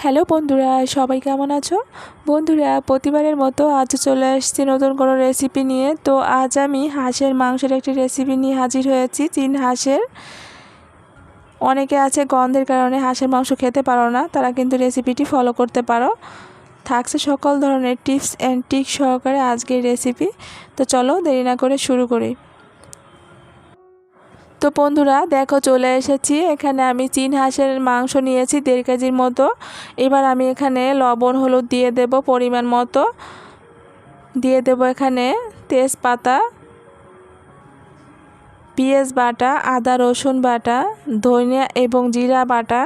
Hello বন্ধুরা, সবাই কেমন আছো? বন্ধুরা, প্রতিবারের মতো আজ চলে আসছি নতুন কোনো রেসিপি নিয়ে। তো আজ আমি হাঁসের মাংসের একটি রেসিপি নিয়ে হাজির হয়েছি চীন হাঁসের। অনেকে আছে গন্ধের কারণে হাঁসের মাংস খেতে পারো না, তারা কিন্তু রেসিপিটি ফলো করতে পারো। থাকছে সকল ধরনের টিপস অ্যান্ড টিক সহকারে আজকের রেসিপি তো চলো দেরি না করে শুরু করি। তো বন্ধুরা, দেখো চলে এসেছি। এখানে আমি চিন হাঁসের মাংস নিয়েছি দেড় কেজির মতো। এবার আমি এখানে লবণ, হলুদ দিয়ে দেব পরিমাণ মতো। দিয়ে দেব এখানে তেজপাতা, পেঁয়াজ বাটা, আদা রসুন বাটা, ধনিয়া এবং জিরা বাটা।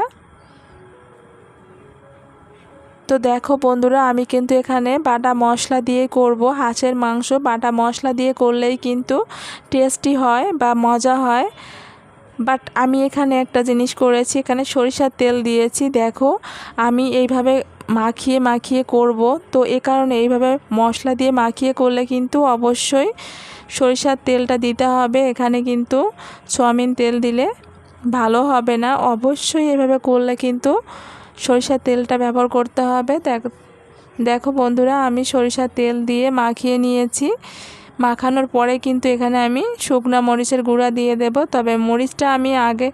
তো দেখো বন্ধুরা, আমি কিন্তু এখানে বাটা মশলা দিয়ে করব। হাঁসের মাংস বাটা মশলা দিয়ে করলেই কিন্তু টেস্টি হয় বা মজা হয়। বাট আমি এখানে একটা জিনিস করেছি, এখানে সরিষার তেল দিয়েছি। দেখো, আমি এইভাবে মাখিয়ে মাখিয়ে করব। তো এ কারণে এইভাবে মশলা দিয়ে মাখিয়ে করলে কিন্তু অবশ্যই সরিষার তেলটা দিতে হবে। এখানে কিন্তু সোয়াবিন তেল দিলে ভালো হবে না। অবশ্যই এভাবে করলে কিন্তু সরিষার তেলটা ব্যবহার করতে হবে। দেখো বন্ধুরা, আমি সরিষার তেল দিয়ে মাখিয়ে নিয়েছি। মাখানোর পরে কিন্তু এখানে আমি শুকনা মরিচের গুঁড়া দিয়ে দেব। তবে মরিচটা আমি আগে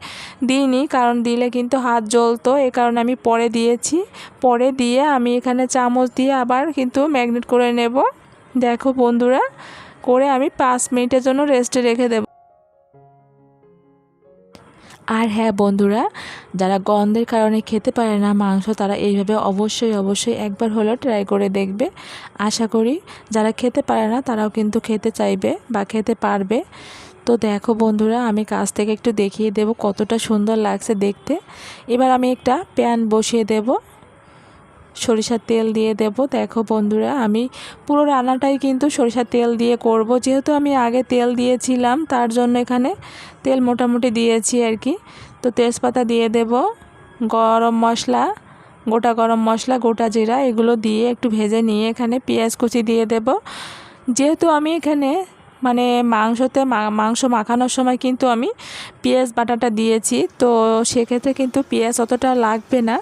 দিইনি, কারণ দিলে কিন্তু হাত জ্বলতো। এ কারণে আমি পরে দিয়েছি। পরে দিয়ে আমি এখানে চামচ দিয়ে আবার কিন্তু ম্যাগনেট করে নেব। দেখো বন্ধুরা, করে আমি পাঁচ মিনিটের জন্য রেস্টে রেখে দেব। আর হ্যাঁ বন্ধুরা, যারা গন্ধের কারণে খেতে পারে না মাংস, তারা এইভাবে অবশ্যই অবশ্যই একবার হলেও ট্রাই করে দেখবে। আশা করি যারা খেতে পারে না, তারাও কিন্তু খেতে চাইবে বা খেতে পারবে। তো দেখো বন্ধুরা, আমি কাছ থেকে একটু দেখিয়ে দেব কতটা সুন্দর লাগছে দেখতে। এবার আমি একটা প্যান বসিয়ে দেব। সরিষার তেল দিয়ে দেব। দেখো বন্ধুরা, আমি পুরো রান্নাটাই কিন্তু সরিষার তেল দিয়ে করব। যেহেতু আমি আগে তেল দিয়েছিলাম, তার জন্য এখানে তেল মোটামুটি দিয়েছি আর কি। তো তেজপাতা দিয়ে দেব, গরম মশলা, গোটা গরম মশলা, গোটা জিরা, এগুলো দিয়ে একটু ভেজে নিয়ে এখানে পেঁয়াজ কুচি দিয়ে দেব। যেহেতু আমি এখানে মানে মাংসতে মাংস মাখানোর সময় কিন্তু আমি পেঁয়াজ বাটাটা দিয়েছি, তো সেক্ষেত্রে কিন্তু পেঁয়াজ অতটা লাগবে না।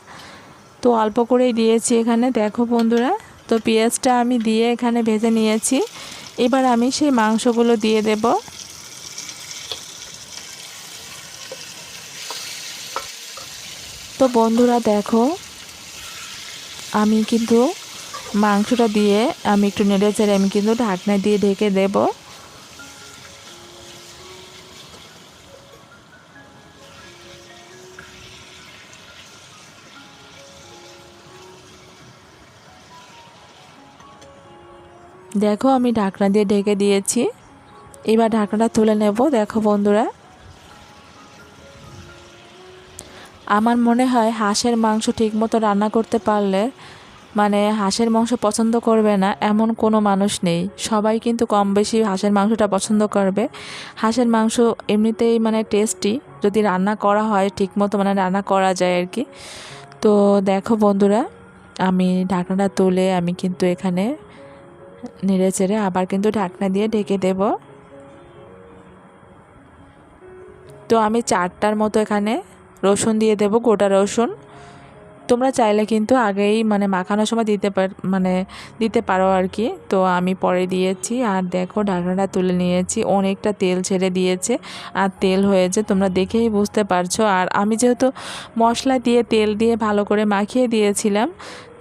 তো অল্প করেই দিয়েছি এখানে। দেখো বন্ধুরা, তো পেঁয়াজটা আমি দিয়ে এখানে ভেজে নিয়েছি। এবার আমি সেই মাংসগুলো দিয়ে দেব। তো বন্ধুরা, দেখো, আমি কিন্তু মাংসটা দিয়ে আমি একটু নেড়ে চেড়ে আমি কিন্তু ঢাকনা দিয়ে ঢেকে দেবো। দেখো, আমি ঢাকনা দিয়ে ঢেকে দিয়েছি। এবার ঢাকনাটা তুলে নেব, দেখো বন্ধুরা। আমার মনে হয় হাঁসের মাংস ঠিকমতো রান্না করতে পারলে মানে হাঁসের মাংস পছন্দ করবে না, এমন কোনো মানুষ নেই। সবাই কিন্তু কম বেশি হাঁসের মাংসটা পছন্দ করবে। হাঁসের মাংস এমনিতেই মানে টেস্টি যদি রান্না করা হয় ঠিকমতো মানে রান্না করা যায় আর কি। তো দেখো বন্ধুরা, আমি ঢাকনাটা তুলে আমি কিন্তু এখানে নেড়ে চেড়ে আবার কিন্তু ঢাকনা দিয়ে ঢেকে দেব। তো আমি চারটার মতো এখানে রসুন দিয়ে দেব, গোটা রসুন। তোমরা চাইলে কিন্তু আগেই মানে মাখানোর সময় দিতে পার মানে দিতে পারো আর কি তো আমি পরে দিয়েছি আর দেখো ঢাকনাটা তুলে নিয়েছি, অনেকটা তেল ছেড়ে দিয়েছে আর তেল হয়েছে, তোমরা দেখেই বুঝতে পারছ। আর আমি যেহেতু মশলা দিয়ে তেল দিয়ে ভালো করে মাখিয়ে দিয়েছিলাম,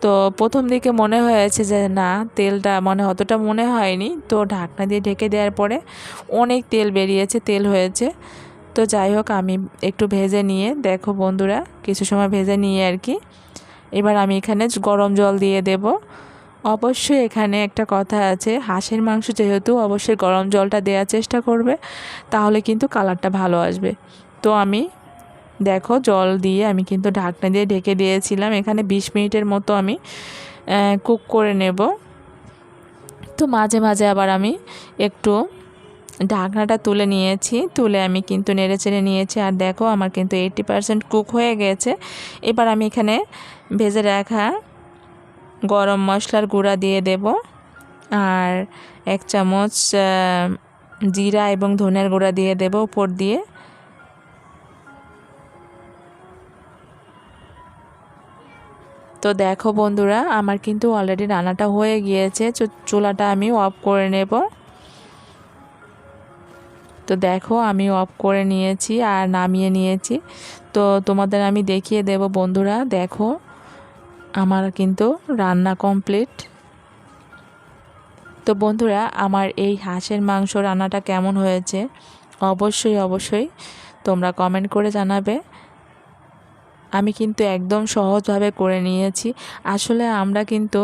তো প্রথম দিকে মনে হয়েছে যে না, তেলটা মানে অতটা মনে হয়নি। তো ঢাকনা দিয়ে ঢেকে দেওয়ার পরে অনেক তেল বেরিয়েছে, তেল হয়েছে। তো যাই হোক, আমি একটু ভেজে নিয়ে, দেখো বন্ধুরা, কিছু সময় ভেজে নিয়ে আর কি। এবার আমি এখানে গরম জল দিয়ে দেব। অবশ্যই এখানে একটা কথা আছে, হাঁসের মাংস যেহেতু অবশ্যই গরম জলটা দেওয়ার চেষ্টা করবে, তাহলে কিন্তু কালারটা ভালো আসবে। তো আমি, দেখো জল দিয়ে আমি কিন্তু ঢাকনা দিয়ে ঢেকে দিয়েছিলাম। এখানে বিশ মিনিটের মতো আমি কুক করে নেব। তো মাঝে মাঝে আবার আমি একটু ঢাকনাটা তুলে নিয়েছি, তুলে আমি কিন্তু নেড়ে চেড়ে নিয়েছি। আর দেখো, আমার কিন্তু এইটটি পারসেন্ট কুক হয়ে গেছে। এবার আমি এখানে ভেজে রাখা গরম মশলার গুঁড়া দিয়ে দেব। আর এক চামচ জিরা এবং ধনের গুঁড়া দিয়ে দেব উপর দিয়ে। তো দেখো বন্ধুরা, আমার কিন্তু অলরেডি রান্নাটা হয়ে গিয়েছে। চুলাটা আমি অফ করে নেব। তো দেখো, আমি অফ করে নিয়েছি আর নামিয়ে নিয়েছি। তো তোমাদের আমি দেখিয়ে দেব বন্ধুরা, দেখো, আমার কিন্তু রান্না কমপ্লিট তো বন্ধুরা, আমার এই হাঁসের মাংস রান্নাটা কেমন হয়েছে? অবশ্যই অবশ্যই তোমরা কমেন্ট করে জানাবে। আমি কিন্তু একদম সহজভাবে করে নিয়েছি। আসলে আমরা কিন্তু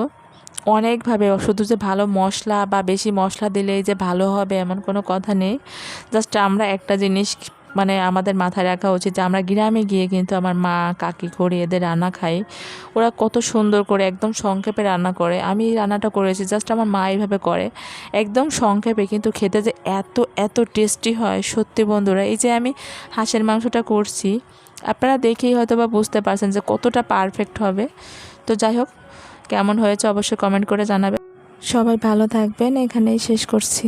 অনেকভাবে শুধু যে ভালো মশলা বা বেশি মশলা দিলেই যে ভালো হবে এমন কোনো কথা নেই। জাস্ট আমরা একটা জিনিস মানে আমাদের মাথায় রাখা উচিত যে আমরা গ্রামে গিয়ে কিন্তু আমার মা, কাকি করে এদের রান্না খাই। ওরা কত সুন্দর করে একদম সংক্ষেপে রান্না করে। আমি এই রান্নাটা করেছি জাস্ট আমার মা এইভাবে করে। একদম সংক্ষেপে কিন্তু খেতে যে এত এত টেস্টি হয়, সত্যি বন্ধুরা। এই যে আমি হাঁসের মাংসটা করছি, আপনারা দেখেই হয়তো বা বুঝতে পারছেন যে কতটা পারফেক্ট হবে। তো যাই হোক কেমন হয়েছে অবশ্যই কমেন্ট করে জানাবেন সবাই ভালো থাকবেন এখানেই শেষ করছি।